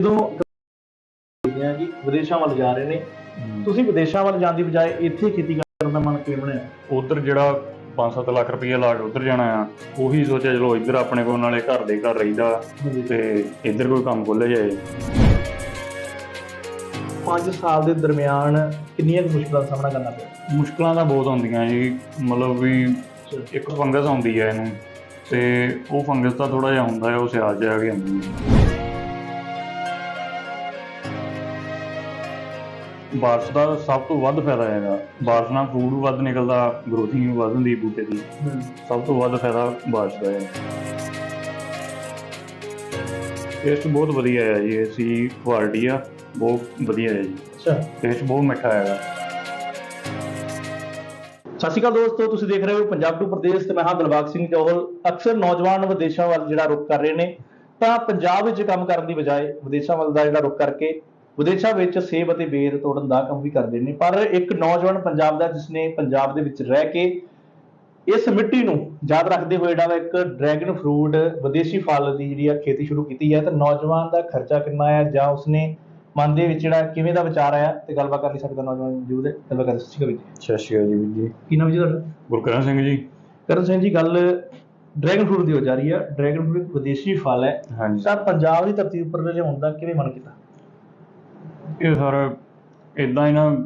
ਜਦੋਂ ਦੇਖਦੇ ਆ ਕਿ ਵਿਦੇਸ਼ਾਂ ਵੱਲ ਜਾ ਰਹੇ ਨੇ ਤੁਸੀਂ ਵਿਦੇਸ਼ਾਂ ਵੱਲ ਜਾਣ ਦੀ ਬਜਾਏ ਇੱਥੇ ਖੇਤੀ ਕਰਨ ਦਾ ਮਨ ਕਿਵੇਂ ਬਣਿਆ? ਉਧਰ ਜਿਹੜਾ 5-7 ਲੱਖ ਰੁਪਏ ਲਾ ਕੇ ਉਧਰ ਜਾਣਾ ਆ ਉਹੀ ਸੋਚਿਆ ਚਲੋ ਇੱਧਰ ਆਪਣੇ ਕੋਲ ਨਾਲੇ ਘਰ ਦੇ ਘਰ ਰਹੀਦਾ ਤੇ ਇੱਧਰ ਕੋਈ ਕੰਮ ਖੁੱਲ੍ਹ ਜਾਏ। 5 ਸਾਲ ਦੇ ਦਰਮਿਆਨ ਕਿੰਨੀਆਂ ਕੁ ਮੁਸ਼ਕਲਾਂ ਦਾ ਸਾਹਮਣਾ ਕਰਨਾ ਪਿਆ? ਮੁਸ਼ਕਲਾਂ ਤਾਂ ਬਹੁਤ ਆਉਂਦੀਆਂ ਜੀ ਮਤਲਬ ਵੀ ਇੱਕ ਫੰਗਸ ਆਉਂਦੀ ਹੈ ਇਹਨੂੰ ਤੇ ਉਹ ਫੰਗਸ ਤਾਂ ਥੋੜਾ ਜਿਹਾ ਹੁੰਦਾ ਹੈ ਉਹ ਸਿਆਲ ਜਿਹਾ ਵੀ ਆਉਂਦੀ ਹੈ ਬਾਰਿਸ਼ ਦਾ ਸਭ ਤੋਂ ਵੱਧ ਫਾਇਦਾ ਹੈਗਾ। ਬਾਰਿਸ਼ ਨਾਲ ਫੂਡ ਵੱਧ ਨਿਕਲਦਾ ਗਰੋਥਿੰਗ ਵੱਧ ਹੁੰਦੀ ਬੂਟੇ ਦੀ। ਸਭ ਤੋਂ ਵੱਧ ਫਾਇਦਾ ਬਾਰਿਸ਼ ਦਾ ਹੈ ਟੇਸਟ ਬਹੁਤ ਵਧੀਆ ਹੈ ਜੀ ਅਸੀਂ ਕੁਆਲਿਟੀ ਆ ਬਹੁਤ ਵਧੀਆ ਹੈ ਜੀ। ਅੱਛਾ। ਟੇਸਟ ਬਹੁਤ ਮਿੱਠਾ ਹੈਗਾ। ਸਤਿ ਸ਼੍ਰੀ ਅਕਾਲ ਦੋਸਤੋ ਤੁਸੀਂ ਦੇਖ ਰਹੇ ਹੋ ਪੰਜਾਬ ਟੂ ਪ੍ਰਦੇਸ਼ ਤੇ ਮੈਂ ਹਾਂ ਦਿਲਬਾਗ ਸਿੰਘ ਜੋਹਲ ਅਕਸਰ ਨੌਜਵਾਨ ਵਿਦੇਸ਼ਾਂ ਵੱਲ ਜਿਹੜਾ ਰੁਖ ਕਰ ਰਹੇ ਨੇ ਤਾਂ ਪੰਜਾਬ ਵਿੱਚ ਕੰਮ ਕਰਨ ਦੀ ਬਜਾਏ ਵਿਦੇਸ਼ਾਂ ਵੱਲ ਦਾ ਜਿਹੜਾ ਰੁਖ ਕਰਕੇ ਵਿਦੇਸ਼ਾਂ ਵਿੱਚ ਸੇਬ ਅਤੇ ਬੇਰ ਤੋੜਨ ਦਾ ਕੰਮ ਵੀ ਕਰਦੇ ਨੇ ਪਰ ਇੱਕ ਨੌਜਵਾਨ ਪੰਜਾਬ ਦਾ ਜਿਸਨੇ ਪੰਜਾਬ ਦੇ ਵਿੱਚ ਰਹਿ ਕੇ ਇਸ ਮਿੱਟੀ ਨੂੰ ਯਾਦ ਰੱਖਦੇ ਹੋਏ ਜਿਹੜਾ ਵਾ ਇੱਕ ਡਰੈਗਨ ਫਰੂਟ ਵਿਦੇਸ਼ੀ ਫਲ ਦੀ ਜਿਹੜੀ ਆ ਖੇਤੀ ਸ਼ੁਰੂ ਕੀਤੀ ਹੈ ਤਾਂ ਨੌਜਵਾਨ ਦਾ ਖਰਚਾ ਕਿੰਨਾ ਆ ਜਾਂ ਉਸਨੇ ਮਨ ਦੇ ਵਿੱਚ ਜਿਹੜਾ ਕਿਵੇਂ ਦਾ ਵਿਚਾਰ ਆਇਆ ਤੇ ਗੱਲਬਾਤ ਕਰ ਲਈ ਸਕਦਾ ਨੌਜਵਾਨ ਜੂ ਦੇ ਗੱਲਬਾਤ ਕਰ ਸਤਿ ਸ਼੍ਰੀ ਅਕਾਲ ਜੀ। ਸਤਿ ਸ਼੍ਰੀ ਅਕਾਲ ਜੀ ਵੀਰ ਜੀ। ਕੀ ਨਾਮ ਜੀ ਤੁਹਾਡਾ? ਗੁਰਕਰਨ ਸਿੰਘ ਜੀ। ਕਰਨ ਸਿੰਘ ਜੀ ਗੱਲ ਡਰੈਗਨ ਫਰੂਟ ਦੀ ਹੋ ਜਾ ਰਹੀ ਹੈ ਡਰੈਗਨ ਫਰੂਟ ਵਿਦੇਸ਼ੀ ਫਲ ਹੈ। ਹਾਂਜੀ। ਤਾਂ ਪੰਜਾਬ ਦੀ ਧਰਤੀ ਉੱਪਰ ਲਿਆਉਣ ਦਾ ਕਿਵੇਂ ਮਨ ਕੀਤਾ? ਇਹ ਸਰ ਇਦਾਂ ਹੀ ਨਾ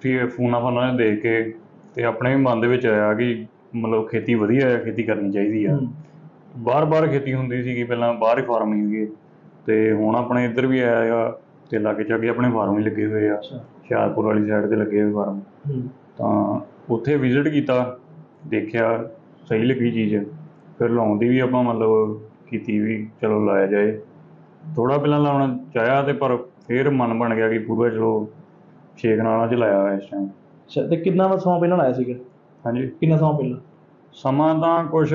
ਫਿਰ ਫੋਨਾਂ ਫਾਨਾਂ 'ਚ ਦੇਖ ਕੇ ਤੇ ਆਪਣੇ ਵੀ ਮਨ ਦੇ ਵਿੱਚ ਆਇਆ ਕਿ ਮਤਲਬ ਖੇਤੀ ਵਧੀਆ ਹੈ ਖੇਤੀ ਕਰਨੀ ਚਾਹੀਦੀ ਆ। ਬਾਹਰ-ਬਾਹਰ ਖੇਤੀ ਹੁੰਦੀ ਸੀਗੀ ਪਹਿਲਾਂ ਬਾਹਰ ਹੀ ਫਾਰਮ ਸੀਗੇ ਤੇ ਹੁਣ ਆਪਣੇ ਇੱਧਰ ਵੀ ਆਇਆ ਆ ਤੇ ਲਾਗੇ ਚਾਗੇ ਆਪਣੇ ਫਾਰਮ ਹੀ ਲੱਗੇ ਹੋਏ ਆ। ਅੱਛਾ। ਹੁਸ਼ਿਆਰਪੁਰ ਵਾਲੀ ਸਾਈਡ ਤੇ ਲੱਗੇ ਹੋਏ ਫਾਰਮ ਹੂੰ। ਤਾਂ ਉੱਥੇ ਵਿਜ਼ਿਟ ਕੀਤਾ ਦੇਖਿਆ ਸਹੀ ਲੱਗੀ ਚੀਜ਼। ਫਿਰ ਲਾਉਣ ਦੀ ਵੀ ਆਪਾਂ ਮਤਲਬ ਕੀਤੀ ਵੀ ਚਲੋ ਲਾਇਆ ਜਾਏ। ਥੋੜਾ ਪਹਿਲਾਂ ਲਾਉਣਾ ਚਾਹਿਆ ਤੇ ਪਰ ਫਿਰ ਮਨ ਬਣ ਗਿਆ ਕਿ ਪੂਰਾ ਚਲੋ ਛੇਕ ਨਾਲਾਂ ਚ ਲਾਇਆ ਹੋਇਆ ਇਸ ਟਾਈਮ ਅੱਛਾ ਤੇ ਕਿੰਨਾ ਵਾ ਸਮਾਂ ਪਹਿਲਾਂ ਲਾਇਆ ਸੀਗਾ? ਹਾਂਜੀ। ਕਿੰਨਾ ਸਮਾਂ ਪਹਿਲਾਂ? ਸਮਾਂ ਤਾਂ ਕੁਝ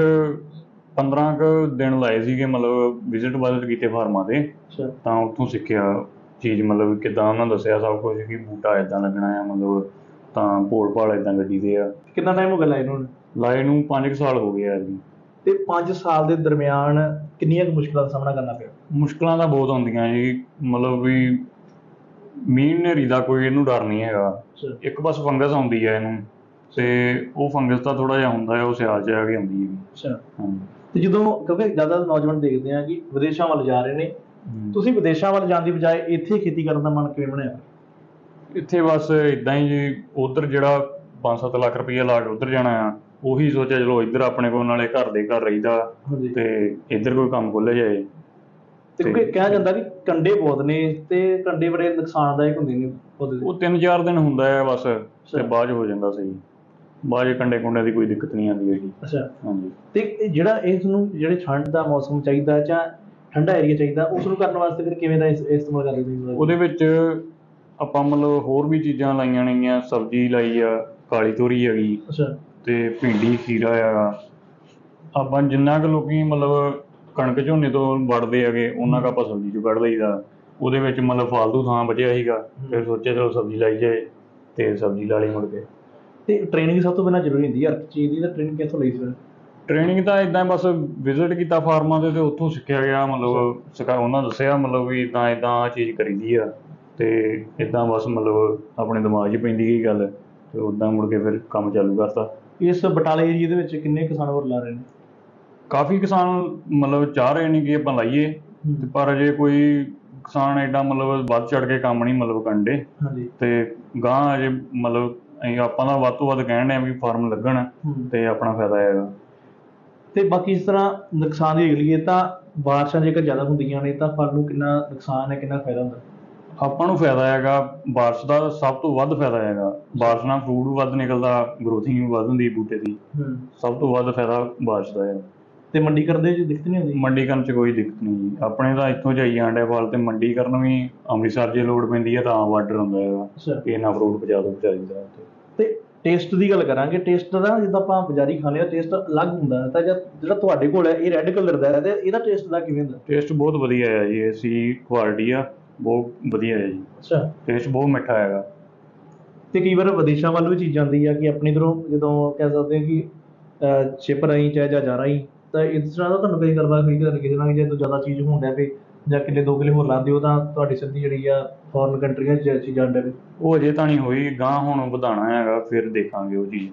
15 ਕੁ ਦਿਨ ਲਾਏ ਸੀਗੇ ਮਤਲਬ ਵਿਜ਼ਿਟ ਵਾਜ਼ਿਟ ਕੀਤੇ ਫਾਰਮਾਂ ਦੇ ਅੱਛਾ। ਤਾਂ ਉੱਥੋਂ ਸਿੱਖਿਆ ਚੀਜ਼ ਮਤਲਬ ਕਿਦਾਂ ਉਹਨਾਂ ਦੱਸਿਆ ਸਭ ਕੁਝ ਕਿ ਬੂਟਾ ਇਦਾਂ ਲੱਗਣਾ ਹੈ ਮਤਲਬ ਤਾਂ ਭੋਲ ਭਾਲ ਇਦਾਂ ਗੱਡੀ ਦੇ ਆ। ਕਿੰਨਾ ਟਾਈਮ ਹੋ ਗਿਆ ਲਾਏ ਨੂੰ ਲਾਏ ਨੂੰ 5 ਸਾਲ ਹੋ ਗਏ ਆ ਜੀ। ਤੇ 5 ਸਾਲ ਦੇ ਦਰਮਿਆਨ ਕਿੰਨੀਆਂ ਕੁ ਮੁਸ਼ਕਲਾਂ ਦਾ ਸਾਹਮਣਾ ਕਰਨਾ ਪਿਆ? ਮੁਸ਼ਕਲਾਂ ਤਾਂ ਬਹੁਤ ਆਉਂਦੀਆਂ ਜੀ ਮਤਲਬ ਵੀ ਮੀਂਹ ਹਨੇਰੀ ਦਾ ਕੋਈ ਇਹਨੂੰ ਡਰ ਨਹੀਂ ਹੈਗਾ। ਇੱਕ ਬਸ ਫੰਗਸ ਆਉਂਦੀ ਹੈ ਇਹਨੂੰ ਤੇ ਉਹ ਫੰਗਸ ਤਾਂ ਥੋੜਾ ਜਿਹਾ ਹੁੰਦਾ ਹੈ ਉਹ ਸਿਆਲ ਜਿਹਾ ਵੀ ਆਉਂਦੀ ਹੈ ਅੱਛਾ। ਤੇ ਜਦੋਂ ਕਿਉਂਕਿ ਜ਼ਿਆਦਾ ਨੌਜਵਾਨ ਦੇਖਦੇ ਆ ਕਿ ਵਿਦੇਸ਼ਾਂ ਵੱਲ ਜਾ ਰਹੇ ਨੇ ਤੁਸੀਂ ਵਿਦੇਸ਼ਾਂ ਵੱਲ ਜਾਣ ਦੀ ਬਜਾਏ ਇੱਥੇ ਖੇਤੀ ਕਰਨ ਦਾ ਮਨ ਕਿਵੇਂ ਬਣਿਆ? ਇੱਥੇ ਬਸ ਇਦਾਂ ਹੀ ਜੀ ਉਧਰ ਜਿਹੜਾ 5-7 ਲੱਖ ਰੁਪਏ ਲਾ ਕੇ ਉਧਰ ਜਾਣਾ ਆ ਉਹੀ ਸੋਚਿਆ ਚਲੋ ਇੱਧਰ ਆਪਣੇ ਕੋਲ ਨਾਲੇ ਘਰ ਦੇ ਘਰ ਰਹੀਦਾ ਤੇ ਇੱਧਰ ਕੋਈ ਕੰਮ ਖੁੱਲ੍ਹ ਜਾਏ। ਤੇ ਕਿਉਂਕਿ ਕਿਹਾ ਜਾਂਦਾ ਕਿ ਕੰਡੇ ਬਹੁਤ ਨੇ ਤੇ ਕੰਡੇ ਬੜੇ ਨੁਕਸਾਨਦਾਇਕ ਹੁੰਦੇ ਨੇ ਪੌਦੇ ਦੇ। ਉਹ 3-4 ਦਿਨ ਹੁੰਦਾ ਹੈ ਬਸ ਤੇ ਬਾਅਦ 'ਚ ਹੋ ਜਾਂਦਾ ਸਹੀ ਬਾਅਦ 'ਚ ਕੰਡੇ ਕੁੰਡੇ ਦੀ ਕੋਈ ਦਿੱਕਤ ਨਹੀਂ ਆਉਂਦੀ ਹੈਗੀ। ਅੱਛਾ। ਹਾਂਜੀ। ਤੇ ਇਹ ਜਿਹੜਾ ਇਸ ਨੂੰ ਜਿਹੜੇ ਠੰਡ ਦਾ ਮੌਸਮ ਚਾਹੀਦਾ ਜਾਂ ਠੰਡਾ ਏਰੀਆ ਚਾਹੀਦਾ ਉਸ ਨੂੰ ਕਰਨ ਵਾਸਤੇ ਫਿਰ ਕਿਵੇਂ ਦਾ ਇਸ- ਇਸਤੇਮਾਲ ਕਰਦੇ ਤੁਸੀਂ ਉਹਦੇ ਵਿੱਚ ਆਪਾਂ ਮਤਲਬ ਹੋਰ ਵੀ ਚੀਜ਼ਾਂ ਲਾਈਆਂ ਨੇਗੀਆਂ ਸਬਜ਼ੀ ਲਾਈ ਆ ਕਾਲੀ ਤੋਰੀ ਹੈਗੀ ਅੱਛਾ। ਤੇ ਭਿੰਡੀ ਖੀਰਾ ਆ। ਆਪਾਂ ਜਿੰਨਾ ਕੁ ਲੋਕੀ ਮਤਲਬ ਕਣਕ ਝੋਨੇ ਤੋਂ ਵੜਦੇ ਹੈਗੇ ਉਹਨਾਂ ਕੁ ਆਪਾਂ ਸਬਜ਼ੀ ਚੋਂ ਕੱਢ ਲਈਦਾ। ਉਹਦੇ ਵਿੱਚ ਮਤਲਬ ਫਾਲਤੂ ਥਾਂ ਬਚਿਆ ਸੀਗਾ ਫਿਰ ਸੋਚਿਆ ਚਲੋ ਸਬਜ਼ੀ ਲਾਈ ਜਾਏ ਤੇ ਸਬਜ਼ੀ ਲਾ ਲਈ ਮੁੜ ਕੇ। ਤੇ ਟ੍ਰੇਨਿੰਗ ਸਭ ਤੋਂ ਪਹਿਲਾਂ ਜ਼ਰੂਰੀ ਹੁੰਦੀ ਹੈ ਹਰ ਚੀਜ਼ ਦੀ ਤਾਂ ਟ੍ਰੇਨਿੰਗ ਕਿੱਥੋਂ ਲਈ ਸੀ ਫਿਰ? ਟ੍ਰੇਨਿੰਗ ਤਾਂ ਇਦਾਂ ਬਸ ਵਿਜ਼ਿਟ ਕੀਤਾ ਫਾਰਮਾਂ ਤੇ ਤੇ ਉੱਥੋਂ ਸਿੱਖਿਆ ਗਿਆ ਮਤਲਬ ਸਿਖਾ ਉਹਨਾਂ ਦੱਸਿਆ ਮਤਲਬ ਵੀ ਇਦਾਂ ਇਦਾਂ ਆ ਚੀਜ਼ ਕਰੀਦੀ ਆ। ਤੇ ਇਦਾਂ ਬਸ ਮਤਲਬ ਆਪਣੇ ਦਿਮਾਗ 'ਚ ਪੈਂਦੀ ਗਈ ਗੱਲ ਤੇ ਉਦਾਂ ਮੁੜ ਕੇ ਫਿਰ ਕੰਮ ਚਾਲੂ ਕਰਤਾ। ਇਸ ਬਟਾਲੇ ਏਰੀਆ ਦੇ ਵਿੱਚ ਕਿੰਨੇ ਕਿਸਾਨ ਹੋਰ ਲਾ ਰਹੇ ਨੇ? ਕਾਫੀ ਕਿਸਾਨ ਮਤਲਬ ਚਾਹ ਰਹੇ ਨੇ ਕਿ ਆਪਾਂ ਲਾਈਏ ਤੇ ਪਰ ਅਜੇ ਕੋਈ ਕਿਸਾਨ ਐਡਾ ਮਤਲਬ ਵੱਧ ਚੜ ਕੇ ਕੰਮ ਨਹੀਂ ਮਤਲਬ ਕੰਡੇ ਹਾਂਜੀ। ਤੇ ਗਾਂ ਅਜੇ ਮਤਲਬ ਅਸੀਂ ਆਪਾਂ ਦਾ ਵੱਧ ਤੋਂ ਵੱਧ ਕਹਿਣ ਆ ਵੀ ਫਾਰਮ ਲੱਗਣ। ਤੇ ਆਪਣਾ ਫਾਇਦਾ ਹੈਗਾ। ਤੇ ਬਾਕੀ ਇਸ ਤਰ੍ਹਾਂ ਨੁਕਸਾਨ ਦੀ ਅਗਲੀਏ ਤਾਂ ਬਾਰਿਸ਼ਾਂ ਜੇਕਰ ਜ਼ਿਆਦਾ ਹੁੰਦੀਆਂ ਨੇ ਤਾਂ ਫਲ ਨੂੰ ਕਿੰਨਾ ਨੁਕਸਾਨ ਹੈ ਕਿੰਨਾ ਫਾਇਦਾ ਹੁੰਦਾ? ਆਪਾਂ ਨੂੰ ਫਾਇਦਾ ਹੈਗਾ ਬਾਰਿਸ਼ ਦਾ ਸਭ ਤੋਂ ਵੱਧ ਫਾਇਦਾ ਹੈਗਾ। ਬਾਰਿਸ਼ ਨਾਲ ਫਰੂਟ ਵੱਧ ਨਿਕਲਦਾ ਗਰੋਥਿੰਗ ਵੀ ਵੱਧ ਹੁੰਦੀ ਬੂਟੇ ਦੀ। ਸਭ ਤੋਂ ਵੱਧ ਫਾਇਦਾ ਬਾਰਿਸ਼ ਦਾ ਹੈ ਤੇ ਮੰਡੀ ਕਰਦੇ ਚ ਦਿੱਕਤ ਨਹੀਂ ਹੁੰਦੀ ਮੰਡੀ ਕਰਨ 'ਚ ਕੋਈ ਦਿੱਕਤ ਨਹੀਂ ਜੀ। ਆਪਣੇ ਤਾਂ ਇੱਥੋਂ ਜਾਈ ਜਾਂਦੇ ਫਲ ਤੇ ਮੰਡੀ ਕਰਨ ਵੀ ਅੰਮ੍ਰਿਤਸਰ ਜੇ ਲੋੜ ਪੈਂਦੀ ਹੈ ਤਾਂ ਬਾਰਡਰ ਹੁੰਦਾ ਹੈਗਾ ਅੱਛਾ। ਕਿ ਇਹਨਾਂ ਫਰੂਟ ਪਹੁੰਚਾ ਦਿੰਦਾ ਉੱਥੇ। ਤੇ ਟੇਸਟ ਦੀ ਗੱਲ ਕਰਾਂਗੇ ਟੇਸਟ ਦਾ ਜਿੱਦਾਂ ਆਪਾਂ ਬਾਜ਼ਾਰੀ ਖਾਂਦੇ ਆ ਟੇਸਟ ਅਲੱਗ ਹੁੰਦਾ ਹੈ। ਤਾਂ ਜਿਹੜਾ ਤੁਹਾਡੇ ਕੋਲ ਹੈ ਇਹ ਰੈੱਡ ਕਲਰ ਦਾ ਹੈ ਤੇ ਇਹਦਾ ਟੇਸਟ ਦਾ ਕਿਵੇਂ ਹੁੰਦਾ? ਟੇਸਟ ਬਹੁਤ ਵਧੀਆ ਹੈ ਜੀ ਅਸੀਂ ਕੁਆਲਿਟੀ ਆ ਬਹੁਤ ਵਧੀਆ ਹੈ ਜੀ। ਅੱਛਾ। ਟੇਸਟ ਬਹੁਤ ਮਿੱਠਾ ਹੈਗਾ। ਤੇ ਕਈ ਵਾਰ ਵਿਦੇਸ਼ਾਂ ਵੱਲ ਵੀ ਚੀਜ਼ ਜਾਂਦੀ ਆ ਕਿ ਆਪਣੀ ਇਧਰੋਂ ਜਦੋਂ ਕਹਿ ਸਕਦੇ ਹਾਂ ਕਿ ਸ਼ਿਪ ਰਾਹੀਂ ਚਾਹੇ ਜਾਂ ਜਾ ਰਾਹੀਂ ਤਾਂ ਇਸ ਤਰ੍ਹਾਂ ਦਾ ਤੁਹਾਨੂੰ ਕਈ ਕਰਵਾ ਕਈ ਕਰ ਕਿਸੇ ਨਾਲ ਜੇ ਤੋਂ ਜ਼ਿਆਦਾ ਚੀਜ਼ ਹੁੰਦਾ ਪਏ ਜਾਂ ਕਿੱਲੇ ਦੋ ਕਿੱਲੇ ਹੋਰ ਲਾਉਂਦੇ ਹੋ ਤਾਂ ਤੁਹਾਡੀ ਸਿੱਧੀ ਜਿਹੜੀ ਆ ਫੋਰਨ ਕੰਟਰੀਆਂ 'ਚ ਚੀਜ਼ਾਂ ਅੰਡਰ ਉਹ ਅਜੇ ਤਾਂ ਨਹੀਂ ਹੋਈ ਗਾਂ ਹੁਣ ਵਧਾਣਾ ਹੈਗਾ ਫਿਰ ਦੇਖਾਂਗੇ ਉਹ ਚੀਜ਼।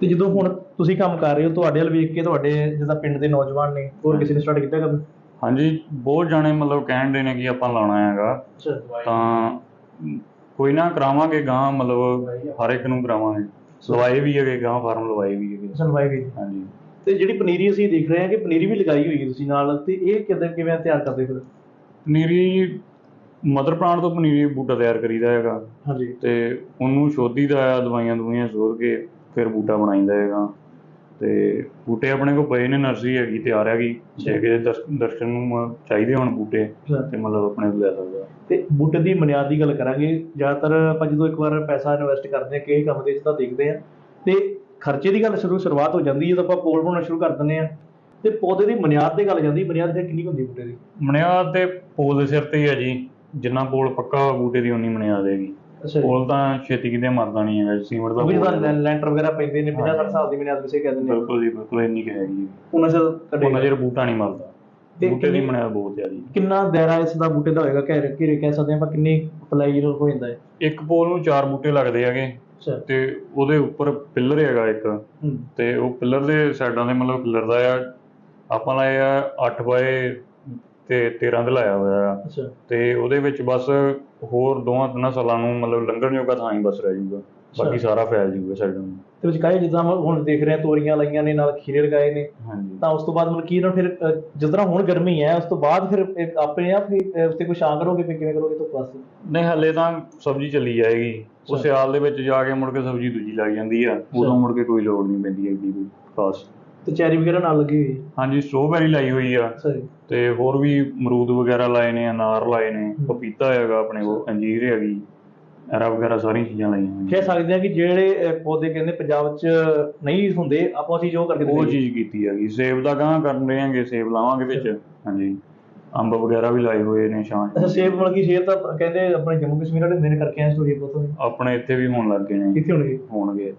ਤੇ ਜਦੋਂ ਹੁਣ ਤੁਸੀਂ ਕੰਮ ਕਰ ਰਹੇ ਹੋ ਤੁਹਾਡੇ ਵੱਲ ਵੇਖ ਕੇ ਤੁਹਾਡੇ ਜਿੱਦਾਂ ਪਿੰਡ ਦੇ ਨੌਜਵਾਨ ਨੇ ਹੋਰ ਕਿਸੇ ਨੇ ਸਟਾਰਟ ਕੀਤਾ ਕੰਮ ਹਾਂਜੀ ਬਹੁਤ ਜਾਣੇ ਮਤਲਬ ਕਹਿਣ ਦੇ ਨੇ ਕਿ ਆਪਾਂ ਲਾਉਣਾ ਹੈਗਾ। ਤਾਂ ਕੋਈ ਨਾ ਕਰਾਵਾਂਗੇ ਗਾਂ ਮਤਲਬ ਹਰ ਇੱਕ ਨੂੰ ਕਰਾਵਾਂਗੇ। ਲਵਾਏ ਵੀ ਹੈਗੇ ਗਾਂ ਫਾਰਮ ਲਵਾਏ ਵੀ ਹੈਗੇ। ਸਨਵਾਈ ਗਈ ਹਾਂਜੀ। ਤੇ ਜਿਹੜੀ ਪਨੀਰੀ ਅਸੀਂ ਦੇਖ ਰਹੇ ਹਾਂ ਕਿ ਪਨੀਰੀ ਵੀ ਲਗਾਈ ਹੋਈ ਹੈ ਤੁਸੀਂ ਨਾਲ ਤੇ ਇਹ ਕਿਦਾਂ ਕਿਵੇਂ ਤਿਆਰ ਕਰਦੇ ਫਿਰ? ਪਨੀਰੀ ਮਦਰ ਪਲਾਂਟ ਤੋਂ ਪਨੀਰੀ ਬੂਟਾ ਤਿਆਰ ਕਰੀਦਾ ਹੈਗਾ। ਹਾਂਜੀ। ਤੇ ਉਹਨੂੰ ਸ਼ੋਧੀਦਾ ਆ ਦਵਾਈਆਂ ਦਵਾਈਆਂ ਸੋਧ ਕੇ ਫਿਰ ਬੂਟਾ ਬਣਾਈਦਾ ਹੈਗਾ। ਤੇ ਬੂਟੇ ਆਪਣੇ ਕੋਲ ਪਏ ਨੇ ਨਰਸਰੀ ਹੈਗੀ ਤਿਆਰ ਹੈਗੀ। ਜੇ ਕਿਸੇ ਦਰਸ਼- ਦਰਸ਼ਕ ਨੂੰ ਚਾਹੀਦੇ ਹੋਣ ਬੂਟੇ ਤੇ ਮਤਲਬ ਆਪਣੇ ਲੈ ਸਕਦਾ। ਤੇ ਬੂਟੇ ਦੀ ਬੁਨਿਆਦ ਦੀ ਗੱਲ ਕਰਾਂਗੇ ਜ਼ਿਆਦਾਤਰ ਆਪਾਂ ਜਦੋਂ ਇੱਕ ਵਾਰ ਪੈਸਾ ਇਨਵੈਸਟ ਕਰਦੇ ਹਾਂ ਕਿਸੇ ਕੰਮ ਦੇ ਵਿੱਚ ਤਾਂ ਦੇਖਦੇ ਆ ਤੇ ਖਰਚੇ ਦੀ ਗੱਲ ਸ਼ੁਰੂ ਸ਼ੁਰੂਆਤ ਹੋ ਜਾਂਦੀ ਹੈ ਜਦੋਂ ਆਪਾਂ ਪੋਲ ਬਣਾਉਣਾ ਸ਼ੁਰੂ ਕਰ ਦਿੰਦੇ ਆ ਤੇ ਪੌਦੇ ਦੀ ਬੁਨਿਆਦ ਤੇ ਗੱਲ ਜਾਂਦੀ ਬੁਨਿਆਦ ਫਿਰ ਕਿੰਨੀ ਹੁੰਦੀ ਬੂਟੇ ਦੀ? ਮਨਿਆਦ ਤੇ ਪੋਲ ਦੇ ਸਿਰ ਤੇ ਹੀ ਹੈ ਜੀ। ਜਿੰਨਾ ਪੋਲ ਪੱਕਾ ਹੋਊ ਬੂਟੇ ਦੀ ਉਨੀ ਮਨਿਆਦ ਹੈਗੀ। ਪੋਲ ਤਾਂ ਛੇਤੀ ਕਿਤੇ ਮਰਦਾ ਨਹੀਂ ਹੈਗਾ ਸੀਮਟ ਦਾ ਜਦੋਂ ਹੈਗਾ। ਲੈਂਟਰ ਵਗੈਰਾ ਪੈਂਦੇ ਨੇ 50 60 ਸਾਲ ਦੀ ਬੁਨਿਆਦ ਕਿਸੇ ਕਹਿ ਦਿੰਦੇ ਆ। ਬਿਲਕੁਲ ਜੀ ਬਿਲਕੁਲ ਇੰਨੀ ਕੁ ਹੈਗੀ ਉਹਨਾਂ ਚ ਉਹ ਕੱਢੇਗਾ ਨਜ਼ਰ ਬੂਟਾ ਨਹੀਂ ਮਰਦਾ। ਤੇ ਬੂਟੇ ਦੀ ਮਨਿਆਦ ਬਹੁਤ ਜ਼ਿਆਦੀ ਕਿੰਨਾ ਦਾਇਰਾ ਇਸ ਦਾ ਬੂਟੇ ਦਾ ਹੋਏਗਾ? ਘੇਰੇ ਘੇਰੇ ਕਹਿ ਸਕਦੇ ਹਾਂ ਆਪਾਂ ਕਿੰਨੀ ਫਲਾਈ ਹੋ ਜਾਂਦਾ ਹੈ? ਇੱਕ ਪੋਲ ਨੂੰ ਚਾਰ ਬੂਟੇ ਲੱਗਦੇ ਹੈਗੇ। ਤੇ ਉਹਦੇ ਉੱਪਰ ਪਿੱਲਰ ਹੈਗਾ ਇੱਕ। ਤੇ ਉਹ ਪਿੱਲਰ ਦੇ ਸਾਈਡਾਂ ਦੇ ਮਤਲਬ ਪਿੱਲਰ ਦਾ ਆ ਆਪਾਂ ਲਾਏ ਆ 8 ਬਾਏ ਤੇ 13 ਦੇ ਲਾਇਆ ਹੋਇਆ ਆ। ਅੱਛਾ। ਤੇ ਉਹਦੇ ਵਿੱਚ ਬਸ ਹੋਰ ਦੋਹਾਂ ਤਿੰਨਾਂ ਸਾਲਾਂ ਨੂੰ ਮਤਲਬ ਲੰਘਣ ਜੋਗਾ ਥਾਂ ਹੀ ਬਸ ਰਹਿ ਜਾਊਗਾ ਬਾਕੀ ਸਾਰਾ ਫੈਲ ਜਾਊਗਾ ਸਾਈਡਾਂ ਨੂੰ। ਤੇ ਵਿੱਚ ਕਾਹੇ ਜਿੱਦਾਂ ਹੁਣ ਦੇਖ ਰਹੇ ਤੋਰੀਆਂ ਲਾਈਆਂ ਨੇ ਨਾਲ ਖੀਰੇ ਲਗਾਏ ਨੇ। ਤਾਂ ਉਸ ਤੋਂ ਬਾਅਦ ਮਤਲਬ ਕੀ ਇਹਨਾਂ ਫਿਰ ਜਿਸ ਤਰ੍ਹਾਂ ਹੁਣ ਗਰਮੀ ਹੈ ਉਸ ਤੋਂ ਬਾਅਦ ਫਿਰ ਆਪਣੇ ਆਪ ਹੀ ਉਸ ਤੇ ਕੋਈ ਛਾਂ ਕਰੋਗੇ ਫਿਰ ਕਿਵੇਂ ਕਰੋਗੇ ਧੁੱਪ ਵਾਸਤੇ? ਨਹੀਂ ਹਲੇ ਤਾਂ ਸਬਜ਼ੀ ਚੱਲੀ ਜਾਏਗੀ। ਉਹ। ਸਿਆਲ ਦੇ ਵਿੱਚ ਜਾ ਕੇ ਮੁੜ ਕੇ ਸਬਜ਼ੀ ਦੂਜੀ ਲੱਗ ਜਾਂਦੀ ਆ ਉਦੋਂ ਮੁੜ ਕੇ ਕੋਈ ਲੋੜ ਨਹੀਂ ਪੈਂਦੀ ਹੈਗੀ ਕੋਈ ਖਾਸ। ਤੇ ਚੈਰੀ ਵਗੈਰਾ ਨਾਲ ਲੱਗੀ ਹੋਈ? ਹੈ ਹਾਂਜੀ ਸਟ੍ਰਾਬੇਰੀ ਲਾਈ ਹੋਈ ਆ। ਤੇ ਹੋਰ ਵੀ ਅਮਰੂਦ ਵਗੈਰਾ ਲਾਏ ਨੇ ਅਨਾਰ ਲਾਏ ਨੇ ਪਪੀਤਾ ਹੈਗਾ ਆਪਣੇ ਕੋਲ ਅੰਜੀਰ ਹੈਗੀ ਐਰਾ ਵਗੈਰਾ ਸਾਰੀਆਂ ਚੀਜ਼ਾਂ ਲਾਈਆਂ ਹੋਈਆਂ ਕਹਿ ਸਕਦੇ ਹਾਂ ਕਿ ਜਿਹੜੇ ਪੌਦੇ ਕਹਿੰਦੇ ਪੰਜਾਬ 'ਚ ਨਹੀਂ ਹੁੰਦੇ ਆਪਾਂ ਅਸੀਂ ਜੋ ਕਰਕੇ ਉਹ। ਚੀਜ਼ ਕੀਤੀ ਹੈਗੀ ਸੇਬ ਦਾ ਗਾਂ ਕਰਨ ਰਹੇ ਹਾਂਗੇ ਸੇਬ ਲਾਵਾਂਗੇ ਵਿੱਚ। ਹਾਂਜੀ। ਅੰਬ ਵਗੈਰਾ ਵੀ ਲਾਏ ਹੋਏ ਨੇ ਛਾਂ 'ਚ। ਅੱਛਾ ਸੇਬ ਮਤਲਬ ਕਿ ਸੇਬ ਤਾਂ ਕਹਿੰਦੇ ਆਪਣੇ ਜੰਮੂ ਕਸ਼ਮੀਰ ਵਾਲੇ ਹੁੰਦੇ ਨੇ ਕਰਕੇ ਆਏ ਸਟੋਰੀ ਬਹੁਤ ਆਪਣੇ ਇੱਥੇ ਵੀ ਹੋਣ ਲੱਗ ਗਏ ਨੇ। ਕਿੱਥੇ ਹੋਣਗੇ? ਹੋਣਗੇ।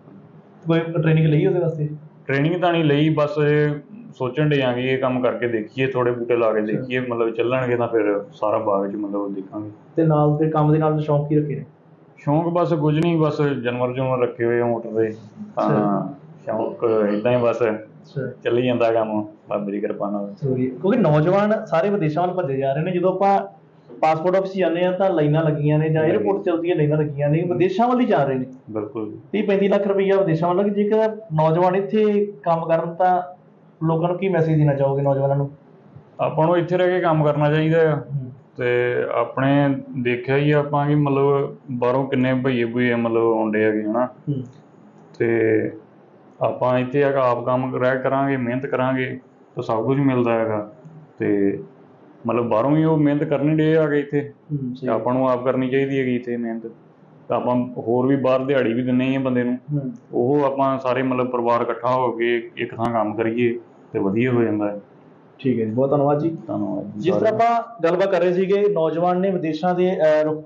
ਕੋਈ ਟ੍ਰੇਨਿੰਗ ਲਈ ਉਹਦੇ ਵਾਸਤੇ? ਟ੍ਰੇਨਿੰਗ ਤਾਂ ਨਹੀਂ ਲਈ ਬਸ ਇਹ ਸੋਚਣ ਦੇ ਆਂਗੇ ਇਹ ਕੰਮ ਕਰਕੇ ਦੇਖੀਏ ਥੋੜੇ ਬੂਟੇ ਲਾ ਕੇ ਦੇਖੀਏ ਮਤਲਬ ਚੱਲਣਗੇ ਤਾਂ ਫਿਰ ਸਾਰਾ ਬਾਗ 'ਚ ਮਤਲਬ ਦੇਖਾਂਗੇ। ਤੇ ਨਾਲ ਤੇ ਕੰਮ ਦੇ ਨਾਲ ਸ਼ੌਂਕ ਹੀ ਰੱਖੇ ਨੇ? ਸ਼ੌਂਕ ਬਸ ਕੁਝ ਨਹੀਂ ਬਸ ਜਾਨਵਰ ਜੁਨਵਰ ਰੱਖੇ ਹੋਏ ਆ ਮੋਟਰ ਦੇ। ਤਾਂ ਸ਼ੌਂਕ ਇਦਾਂ ਹੀ ਬਸ। ਚੱਲੀ ਜਾਂਦਾ ਕੰਮ ਬਾਬੇ ਦੀ ਕਿਰਪਾ ਨਾਲ। ਜ਼ਰੂਰੀ ਹੈ। ਕਿਉਂਕਿ ਨੌਜਵਾਨ ਸਾਰੇ ਵਿਦੇਸ਼ਾਂ ਵੱਲ ਭੱਜੇ ਜਾ ਰਹੇ ਨੇ ਜਦੋਂ ਆਪਾਂ ਪਾਸਪੋਰਟ ਆਫਿਸ ਜਾਂਦੇ ਆ ਤਾਂ ਲਾਈਨਾਂ ਲੱਗੀਆਂ ਨੇ ਜਾਂ 에ਅਰਪੋਰਟ ਚਲਦੀਆਂ ਲਾਈਨਾਂ ਲੱਗੀਆਂ ਨੇ ਵਿਦੇਸ਼ਾਂ ਵੱਲ ਹੀ ਜਾ ਰਹੇ ਨੇ। ਬਿਲਕੁਲ 30 35 ਲੱਖ ਰੁਪਈਆ ਵਿਦੇਸ਼ਾਂ ਵੱਲ ਕਿ ਜੇਕਰ ਨੌਜਵਾਨ ਇੱਥੇ ਕੰਮ ਕਰਨ ਤਾਂ ਲੋਕਾਂ ਨੂੰ ਕੀ ਮੈਸੇਜ ਦੇਣਾ ਚਾਹੋਗੇ ਨੌਜਵਾਨਾਂ ਨੂੰ? ਆਪਾਂ ਨੂੰ ਇੱਥੇ ਰਹਿ ਕੇ ਕੰਮ ਕਰਨਾ ਚਾਹੀਦਾ ਆ। ਤੇ ਆਪਣੇ ਦੇਖਿਆ ਹੀ ਆ ਆਪਾਂ ਕਿ ਮਤਲਬ ਬਾਹਰੋਂ ਕਿੰਨੇ ਭਈਏ ਭੁਈਏ ਮਤਲਬ ਆਉਂਦੇ ਹੈਗੇ ਹਨਾ। ਹੂੰ। ਤੇ ਆਪਾਂ ਇੱਥੇ ਆ ਕੇ ਆਪ ਕੰਮ ਰਹਿ ਕਰਾਂਗੇ ਮਿਹਨਤ ਕਰਾਂਗੇ ਤਾਂ ਸਭ ਕੁਝ ਮਿਲਦਾ ਹੈਗਾ। ਤੇ ਮਤਲਬ ਬਾਹਰੋਂ ਵੀ ਉਹ ਮਿਹਨਤ ਕਰਨੀ ਡੇ ਆ ਕੇ ਇੱਥੇ। ਤੇ ਆਪਾਂ ਨੂੰ ਆਪ ਕਰਨੀ ਚਾਹੀਦੀ ਹੈਗੀ ਇੱਥੇ ਮਿਹਨਤ। ਤਾਂ ਆਪਾਂ ਹੋਰ ਵੀ ਬਾਹਰ ਦਿਹਾੜੀ ਵੀ ਦਿੰਨੇ ਆ ਬੰਦੇ ਨੂੰ। ਉਹ ਆਪਾਂ ਸਾਰੇ ਮਤਲਬ ਪਰਿਵਾਰ ਇਕੱਠਾ ਹੋ ਕੇ ਇੱਕ ਥਾਂ ਕੰਮ ਕਰੀਏ ਤੇ ਵਧੀਆ ਹੋ ਜਾਂਦਾ ਹੈ। ਠੀਕ ਹੈ ਜੀ ਬਹੁਤ ਧੰਨਵਾਦ ਜੀ। ਧੰਨਵਾਦ ਜੀ। ਜਿਸ ਤਰ੍ਹਾਂ। ਆਪਾਂ ਗੱਲਬਾਤ ਕਰ ਰਹੇ ਸੀਗੇ ਨੌਜਵਾਨ ਨੇ ਵਿਦੇਸ਼ਾਂ ਦੇ ਰੁਖ